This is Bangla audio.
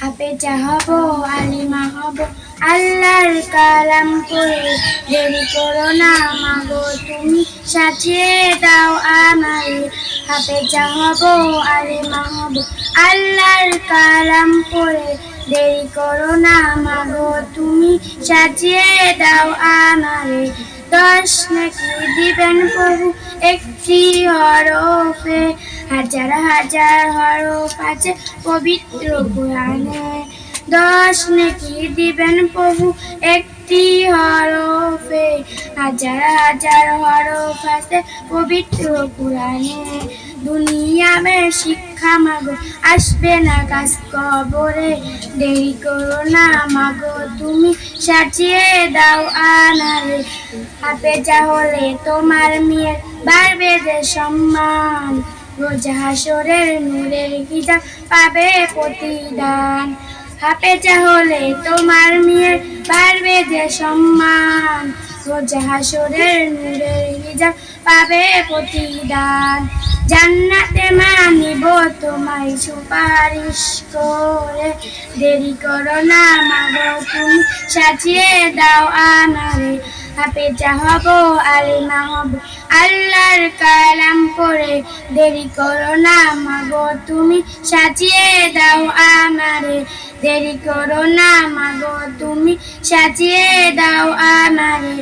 হাফেজা হব আলিমা হব আল্লাহর কালাম করে দেরি করো না মাগো। তুমি সাজিয়ে দাও আমারে হাফেজা হব আলিমা হব আল্লাহর কালাম করে দেরি করো না মাগো। তুমি সাজিয়ে দাও আমারে দশ নাকি দিবেন প্রভু একটি হরফে। হাজার হাজার হরফ আছে পবিত্র কোরআনে। দশ নাকি দিবেন প্রভু একটি হরফে। হাজার হাজার হরফ আছে পবিত্র কোরআনে। দুনিয়াবে শিক্ষা মাগো, আসবে না কাজ কবরে। দেরি করো না মাগো, তুমি সাজিয়ে দাও আনারে। হাফেজা হলে তোমার মেয়ের বাড়বে যে সম্মান। রোজা হাসরের নূরের গিজা পাবে প্রতিদান। হাফেজা হলে তোমার মেয়ের যে সম্মান। রোজা হাসরের নূরের পাবে প্রতিদান। জান্নাতে মানিব তোমায় সুপারিশ করে। দেরি করো না, মাগো, তুমি সাজিয়ে দাও আমারে হাফেজা হব আলিমা হব আল্লাহর কালাম করে দেরি করো না, মাগো তুমি সাজিয়ে দাও আমারে। দেরি করো না, মাগো তুমি সাজিয়ে দাও আমারে।